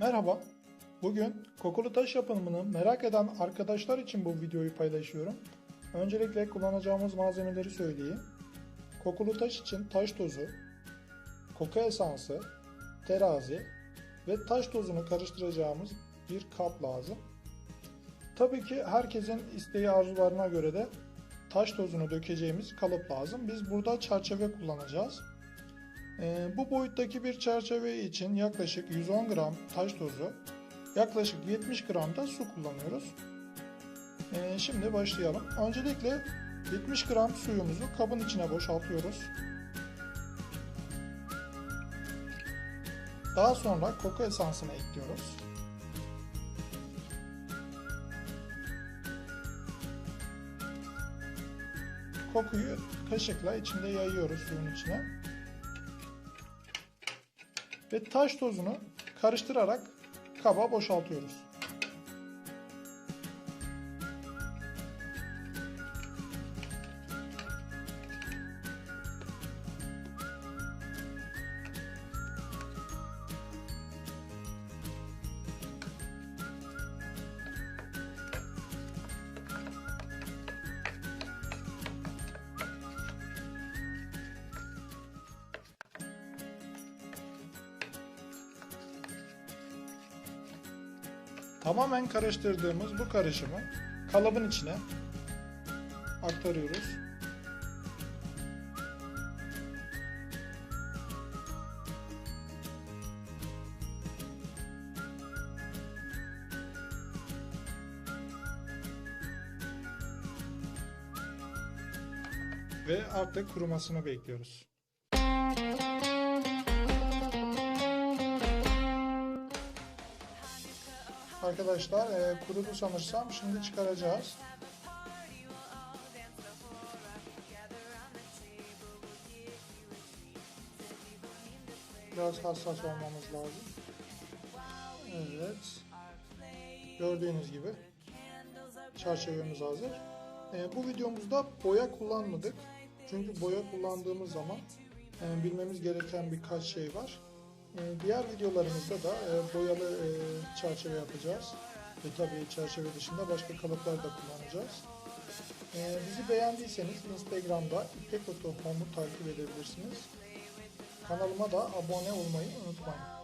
Merhaba. Bugün kokulu taş yapımını merak eden arkadaşlar için bu videoyu paylaşıyorum. Öncelikle kullanacağımız malzemeleri söyleyeyim. Kokulu taş için taş tozu, koku esansı, terazi ve taş tozunu karıştıracağımız bir kap lazım. Tabii ki herkesin isteği arzularına göre de taş tozunu dökeceğimiz kalıp lazım. Biz burada çerçeve kullanacağız. Ee, bu boyuttaki bir çerçeve için yaklaşık 110 gram taş tozu, yaklaşık 70 gram da su kullanıyoruz. Ee, şimdi başlayalım. Öncelikle 70 gram suyumuzu kabın içine boşaltıyoruz. Daha sonra koku esansını ekliyoruz. Kokuyu kaşıkla içinde yayıyoruz suyun içine. Ve taş tozunu karıştırarak kaba boşaltıyoruz. Tamamen karıştırdığımız bu karışımı kalıbın içine aktarıyoruz. Ve artık kurumasını bekliyoruz. Arkadaşlar e, kurudu sanırsam şimdi çıkaracağız. Biraz hassas olmamız lazım. Evet. Gördüğünüz gibi çerçevemiz hazır. E, bu videomuzda boya kullanmadık. Çünkü boya kullandığımız zaman e, bilmemiz gereken birkaç şey var. Ee, Diğer videolarımızda da e, boyalı e, çerçeve yapacağız. Ve tabii çerçeve dışında başka kalıplar da kullanacağız. Ee, Bizi beğendiyseniz Instagram'da İpek Oto takip edebilirsiniz. Kanalıma da abone olmayı unutmayın.